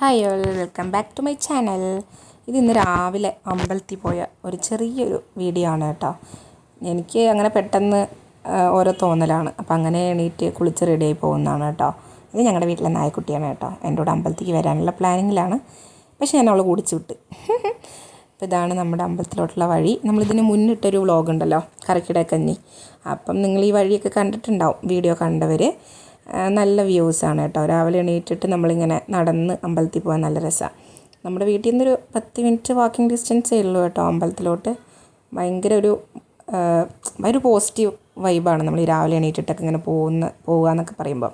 Hi all welcome back to my channel ഇത് ഇന്ന് രാവിലെ അമ്പലത്തിൽ പോയ ഒരു ചെറിയൊരു വീഡിയോ ആണ് കേട്ടോ. എനിക്ക് അങ്ങനെ പെട്ടെന്ന് ഓരോ തോന്നലാണ്. അപ്പോൾ അങ്ങനെ എണീറ്റ് കുളിച്ച് റെഡിയായി പോകുന്നതാണ് കേട്ടോ. ഇത് ഞങ്ങളുടെ വീട്ടിലെ നായക്കുട്ടിയാണ് കേട്ടോ. എന്റെ കൂടെ അമ്പലത്തിലേക്ക് വരാനുള്ള പ്ലാനിങ്ങിലാണ് പക്ഷേ ഞാൻ അവളെ കുടിച്ചു വിട്ട്. അപ്പോൾ ഇതാണ് നമ്മുടെ അമ്പലത്തിലോട്ടുള്ള വഴി. നമ്മളിതിന് മുന്നിട്ടൊരു വ്ളോഗ് ഉണ്ടല്ലോ കറക്കിടക്കഞ്ഞി അപ്പം നിങ്ങൾ ഈ വഴിയൊക്കെ കണ്ടിട്ടുണ്ടാവും വീഡിയോ കണ്ടവർ നല്ല വ്യൂസാണ് കേട്ടോ. രാവിലെ എണീറ്റിട്ട് നമ്മളിങ്ങനെ നടന്ന് അമ്പലത്തിൽ പോകാൻ നല്ല രസമാണ് നമ്മുടെ വീട്ടിൽ നിന്നൊരു പത്ത് മിനിറ്റ് വാക്കിംഗ് ഡിസ്റ്റൻസേ ഉള്ളൂ കേട്ടോ അമ്പലത്തിലോട്ട്. ഭയങ്കര ഒരു ഭയങ്കര ഒരു പോസിറ്റീവ് വൈബാണ് നമ്മൾ ഈ രാവിലെ എണീറ്റിട്ടൊക്കെ ഇങ്ങനെ പോകുന്ന പോകുക എന്നൊക്കെ പറയുമ്പോൾ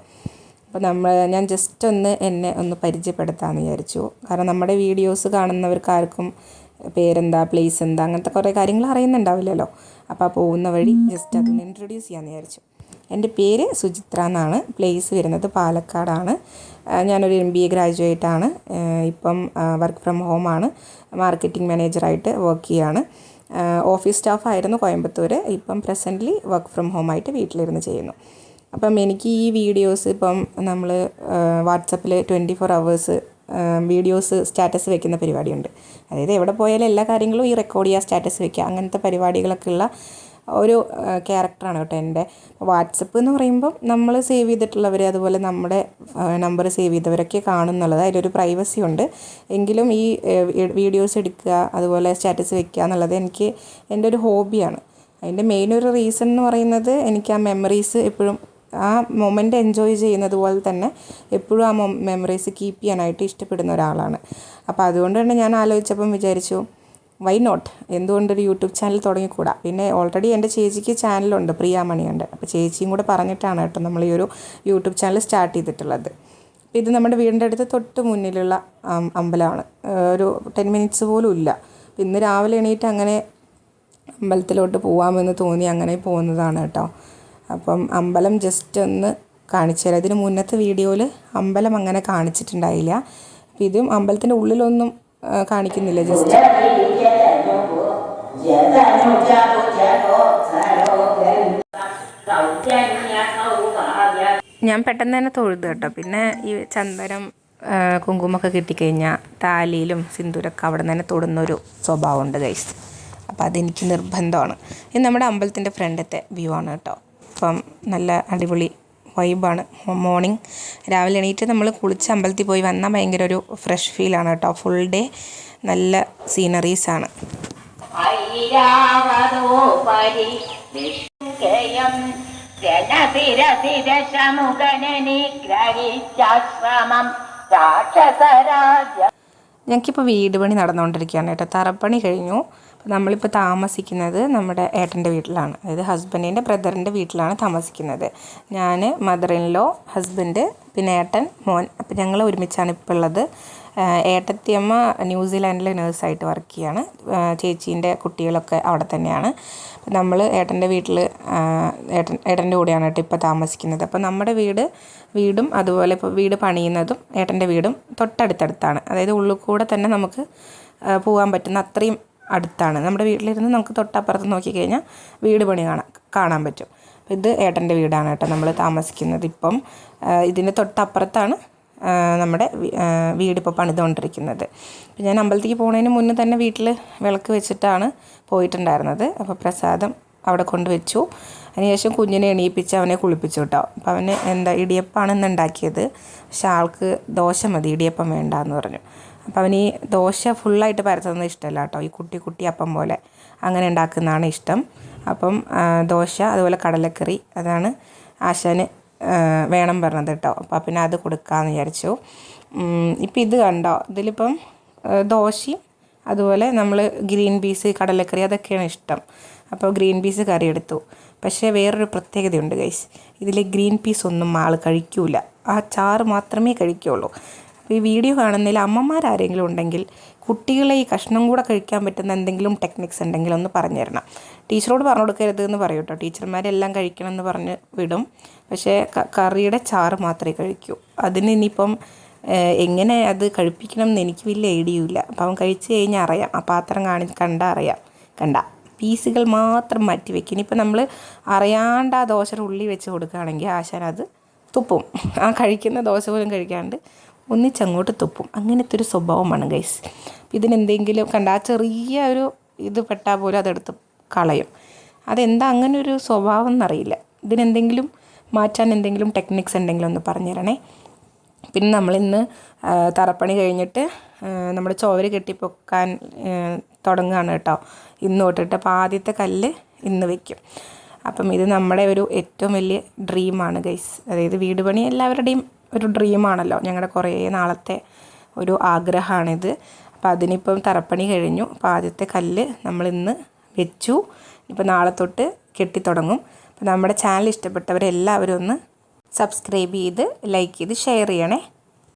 അപ്പോൾ നമ്മൾ ഞാൻ ജസ്റ്റ് ഒന്ന് എന്നെ ഒന്ന് പരിചയപ്പെടുത്താമെന്ന് വിചാരിച്ചു. കാരണം നമ്മുടെ വീഡിയോസ് കാണുന്നവർക്കാർക്കും പേരെന്താ പ്ലേസ് എന്താ അങ്ങനത്തെ കുറേ കാര്യങ്ങൾ അറിയുന്നുണ്ടാവില്ലല്ലോ. അപ്പോൾ ആ പോകുന്ന വഴി ജസ്റ്റ് അതൊന്ന് ഇൻട്രൊഡ്യൂസ് ചെയ്യാമെന്ന് വിചാരിച്ചു. എന്റെ പേര് സുചിത്ര എന്നാണ്. പ്ലേസ് വരുന്നത് പാലക്കാടാണ്. ഞാനൊരു എം ബി എ ഗ്രാജുവേറ്റ് ആണ്. ഇപ്പം വർക്ക് ഫ്രം ഹോമാണ് മാർക്കറ്റിംഗ് മാനേജറായിട്ട് വർക്ക് ചെയ്യാണ്. ഓഫീസ് സ്റ്റാഫായിരുന്നു കോയമ്പത്തൂർ ഇപ്പം പ്രസന്റ്ലി വർക്ക് ഫ്രം ഹോം ആയിട്ട് വീട്ടിലിരുന്ന് ചെയ്യുന്നു. അപ്പം എനിക്ക് ഈ വീഡിയോസ് ഇപ്പം നമ്മൾ വാട്സപ്പിൽ twenty four hours videos status വെക്കുന്ന പരിപാടിയുണ്ട്. അതായത് എവിടെ പോയാലും എല്ലാ കാര്യങ്ങളും ഈ റെക്കോർഡ് ചെയ്യുക സ്റ്റാറ്റസ് വെക്കുക അങ്ങനത്തെ പരിപാടികളൊക്കെ ഉള്ള ഒരു ക്യാരക്ടറാണ് കേട്ടോ എന്റെ. വാട്സപ്പ് എന്ന് പറയുമ്പം നമ്മൾ സേവ് ചെയ്തിട്ടുള്ളവർ അതുപോലെ നമ്മുടെ നമ്പർ സേവ് ചെയ്തവരൊക്കെ കാണുന്നുള്ളത് അതിലൊരു പ്രൈവസി ഉണ്ട്. എങ്കിലും ഈ വീഡിയോസ് എടുക്കുക അതുപോലെ സ്റ്റാറ്റസ് വെക്കുക എന്നുള്ളത് എനിക്ക് എന്റെ ഒരു ഹോബിയാണ് അതിന്റെ മെയിൻ ഒരു റീസൺ എന്ന് പറയുന്നത് എനിക്ക് ആ മെമ്മറീസ് എപ്പോഴും ആ മൊമെന്റ് എൻജോയ് ചെയ്യുന്നത് പോലെ തന്നെ എപ്പോഴും ആ മെമ്മറീസ് കീപ്പ് ചെയ്യാനായിട്ട് ഇഷ്ടപ്പെടുന്ന ഒരാളാണ്. അപ്പോൾ അതുകൊണ്ട് തന്നെ ഞാൻ ആലോചിച്ചപ്പം വിചാരിച്ചു വൈ നോട്ട് എന്തുകൊണ്ട് ഒരു യൂട്യൂബ് ചാനൽ തുടങ്ങിക്കൂടാ? പിന്നെ ഓൾറെഡി എന്റെ ചേച്ചിക്ക് ചാനലുണ്ട് പ്രിയാമണിയുണ്ട്. അപ്പോൾ ചേച്ചിയും കൂടെ പറഞ്ഞിട്ടാണ് കേട്ടോ നമ്മൾ ഈ ഒരു യൂട്യൂബ് ചാനൽ സ്റ്റാർട്ട് ചെയ്തിട്ടുള്ളത്. അപ്പോൾ ഇത് നമ്മുടെ വീടിന്റെ അടുത്ത് തൊട്ട് മുന്നിലുള്ള അമ്പലമാണ്. ഒരു ടെൻ മിനിറ്റ്സ് പോലും ഇല്ല. ഇന്ന് രാവിലെ എണീറ്റ് അങ്ങനെ അമ്പലത്തിലോട്ട് പോവാമെന്ന് തോന്നി അങ്ങനെ പോകുന്നതാണ് കേട്ടോ. അപ്പം അമ്പലം ജസ്റ്റ് ഒന്ന് കാണിച്ചു തരാം. ഇതിന് മുന്നത്തെ വീഡിയോയിൽ അമ്പലം അങ്ങനെ കാണിച്ചിട്ടുണ്ടായില്ല. അപ്പം ഇതും അമ്പലത്തിന്റെ ഉള്ളിലൊന്നും കാണിക്കുന്നില്ല ജസ്റ്റ് ഞാൻ പെട്ടെന്ന് തന്നെ തൊഴുത് കേട്ടോ. പിന്നെ ഈ ചന്ദനം കുങ്കുമൊക്കെ കിട്ടിക്കഴിഞ്ഞാൽ താലിയിലും സിന്ദൂരൊക്കെ അവിടെ നിന്ന് തന്നെ തൊടുന്നൊരു സ്വഭാവമുണ്ട് ഗൈസ് അപ്പോൾ അതെനിക്ക് നിർബന്ധമാണ്. ഇത് നമ്മുടെ അമ്പലത്തിന്റെ ഫ്രണ്ടത്തെ വ്യൂ ആണ് കേട്ടോ. അപ്പം നല്ല അടിപൊളി വൈബാണ് മോർണിംഗ് രാവിലെ എണീറ്റ് നമ്മൾ കുളിച്ച് അമ്പലത്തിൽ പോയി വന്നാൽ ഭയങ്കര ഒരു ഫ്രഷ് ഫീലാണ് കേട്ടോ. ഫുൾ ഡേ നല്ല സീനറീസാണ് ജനതിരതിരശമുഖനിഗ്രഹിച്ചാശ്രമം രാക്ഷസരാജ്യ ഞങ്ങൾക്കിപ്പോൾ വീട് പണി നടന്നുകൊണ്ടിരിക്കുകയാണ് കേട്ടോ. തറപ്പണി കഴിഞ്ഞു. നമ്മളിപ്പോൾ താമസിക്കുന്നത് നമ്മുടെ ഏട്ടന്റെ വീട്ടിലാണ്. അതായത് ഹസ്ബൻഡിന്റെ ബ്രദറിന്റെ വീട്ടിലാണ് താമസിക്കുന്നത്. ഞാൻ മദറിൻ ലോ ഹസ്ബൻഡ് പിന്നെ ഏട്ടൻ മോൻ. അപ്പം ഞങ്ങൾ ഒരുമിച്ചാണ് ഇപ്പോൾ ഉള്ളത്. ഏട്ടത്തിയമ്മ ന്യൂസിലാൻഡിലെ നേഴ്സായിട്ട് വർക്ക് ചെയ്യാണ്. ചേച്ചീന്റെ കുട്ടികളൊക്കെ അവിടെ തന്നെയാണ്. അപ്പം നമ്മൾ ഏട്ടന്റെ വീട്ടിൽ ഏട്ടൻ ഏട്ടന്റെ കൂടെയാണ് കേട്ടോ ഇപ്പോൾ താമസിക്കുന്നത്. അപ്പോൾ നമ്മുടെ വീട് വീടും അതുപോലെ ഇപ്പോൾ വീട് പണിയുന്നതും ഏട്ടന്റെ വീടും തൊട്ടടുത്തടുത്താണ്. അതായത് ഉള്ളിൽ കൂടെ തന്നെ നമുക്ക് പോകാൻ പറ്റുന്ന അത്രയും അടുത്താണ്. നമ്മുടെ വീട്ടിലിരുന്ന് നമുക്ക് തൊട്ടപ്പുറത്ത് നോക്കിക്കഴിഞ്ഞാൽ വീട് പണി കാണാൻ കാണാൻ പറ്റും. ഇത് ഏട്ടന്റെ വീടാണ് കേട്ടോ. നമ്മൾ താമസിക്കുന്നത് ഇപ്പം. ഇതിന്റെ തൊട്ടപ്പുറത്താണ് നമ്മുടെ വീടിപ്പോൾ പണിതുകൊണ്ടിരിക്കുന്നത്. അപ്പം ഞാൻ അമ്പലത്തിലേക്ക് പോകുന്നതിന് മുന്നേ തന്നെ വീട്ടിൽ വിളക്ക് വെച്ചിട്ടാണ് പോയിട്ടുണ്ടായിരുന്നത്. അപ്പോൾ പ്രസാദം അവിടെ കൊണ്ടുവച്ചു അതിനുശേഷം കുഞ്ഞിനെ എണീപ്പിച്ച് അവനെ കുളിപ്പിച്ചു കേട്ടോ. അപ്പോൾ അവന് എന്താ ഇടിയപ്പമാണ് ഇന്ന് ഉണ്ടാക്കിയത്. പക്ഷെ ആൾക്ക് ദോശ മതി ഇടിയപ്പം വേണ്ട എന്ന് പറഞ്ഞു. അപ്പോൾ അവന് ഈ ദോശ ഫുള്ളായിട്ട് പരത്തുന്നത് ഇഷ്ടമല്ല കേട്ടോ. ഈ കുട്ടി കുട്ടി അപ്പം പോലെ. അങ്ങനെ ഉണ്ടാക്കുന്നതാണ് ഇഷ്ടം. അപ്പം ദോശ അതുപോലെ കടലക്കറി അതാണ് ആശാന് വേണം പറഞ്ഞത് കേട്ടോ. അപ്പോൾ പിന്നെ അത് കൊടുക്കാമെന്ന് വിചാരിച്ചു. ഇപ്പം ഇത് കണ്ടോ? ഇതിലിപ്പം ദോശയും അതുപോലെ നമ്മൾ ഗ്രീൻ പീസ് കടലക്കറി അതൊക്കെയാണ് ഇഷ്ടം. അപ്പോൾ ഗ്രീൻ പീസ് കറി എടുത്തു. പക്ഷേ വേറൊരു പ്രത്യേകതയുണ്ട് ഗൈസ്. ഇതിൽ ഗ്രീൻ പീസ് ഒന്നും ആൾ കഴിക്കൂല. ആ ചാറ് മാത്രമേ അപ്പോൾ ഈ വീഡിയോ കാണുന്നതിൽ അമ്മമാരാരെങ്കിലും ഉണ്ടെങ്കിൽ കുട്ടികളെ ഈ കഷ്ണം കൂടെ കഴിക്കാൻ പറ്റുന്ന എന്തെങ്കിലും ടെക്നിക്സ് ഉണ്ടെങ്കിൽ ഒന്ന് പറഞ്ഞു തരണം. ടീച്ചറോട് പറഞ്ഞു കൊടുക്കരുത് എന്ന് പറയും കേട്ടോ ടീച്ചർമാരെല്ലാം കഴിക്കണം എന്ന് പറഞ്ഞ് വിടും. പക്ഷേ കറിയുടെ ചാറ് മാത്രമേ കഴിക്കൂ. അതിന് ഇനിയിപ്പം എങ്ങനെ അത് കഴിപ്പിക്കണം എന്ന് എനിക്ക് വലിയ ഐഡിയയില്ല അപ്പം അവൻ കഴിച്ചു കഴിഞ്ഞാൽ അറിയാം. ആ പാത്രം കാണി കണ്ടാൽ അറിയാം. കണ്ട. പീസുകൾ മാത്രം മാറ്റി വെക്കും. ഇനിയിപ്പോൾ നമ്മൾ അറിയാണ്ട് ആ ദോശയുടെ ഉള്ളി വെച്ച് കൊടുക്കുകയാണെങ്കിൽ ആശാൻ അത് തുപ്പും. ആ കഴിക്കുന്ന ദോശ പോലും കഴിക്കാണ്ട് ഒന്നിച്ചങ്ങോട്ട് തുപ്പും. അങ്ങനത്തെ ഒരു സ്വഭാവമാണ് ഗൈസ് ഇതിനെന്തെങ്കിലും കണ്ട ആ ചെറിയ ഒരു ഇത് പെട്ടാൽ പോലും അതെടുത്ത് കളയും. അതെന്താ അങ്ങനെ ഒരു സ്വഭാവം എന്നറിയില്ല. ഇതിനെന്തെങ്കിലും മാറ്റാൻ എന്തെങ്കിലും ടെക്നിക്സ് ഉണ്ടെങ്കിലും ഒന്ന് പറഞ്ഞു തരണേ. പിന്നെ നമ്മളിന്ന് തറപ്പണി കഴിഞ്ഞിട്ട് നമ്മൾ ചോവര് കെട്ടിപ്പൊക്കാൻ തുടങ്ങുകയാണ് കേട്ടോ. ഇന്ന് തൊട്ടിട്ട് അപ്പോൾ ആദ്യത്തെ കല്ല് ഇന്ന് വയ്ക്കും അപ്പം ഇത് നമ്മുടെ ഒരു ഏറ്റവും വലിയ ഡ്രീമാണ് ഗൈസ് അതായത് വീട് പണി എല്ലാവരുടെയും ഒരു ഡ്രീമാണല്ലോ ഞങ്ങളുടെ കുറേ നാളത്തെ ഒരു ആഗ്രഹമാണിത് അപ്പോൾ അതിനിപ്പം തറപ്പണി കഴിഞ്ഞു. അപ്പോൾ ആദ്യത്തെ കല്ല് നമ്മളിന്ന് വെച്ചു. ഇപ്പോൾ നാളെ തൊട്ട് കെട്ടിത്തുടങ്ങും. അപ്പോൾ നമ്മുടെ ചാനൽ ഇഷ്ടപ്പെട്ടവരെല്ലാവരും ഒന്ന് സബ്സ്ക്രൈബ് ചെയ്ത് ലൈക്ക് ചെയ്ത് ഷെയർ ചെയ്യണേ.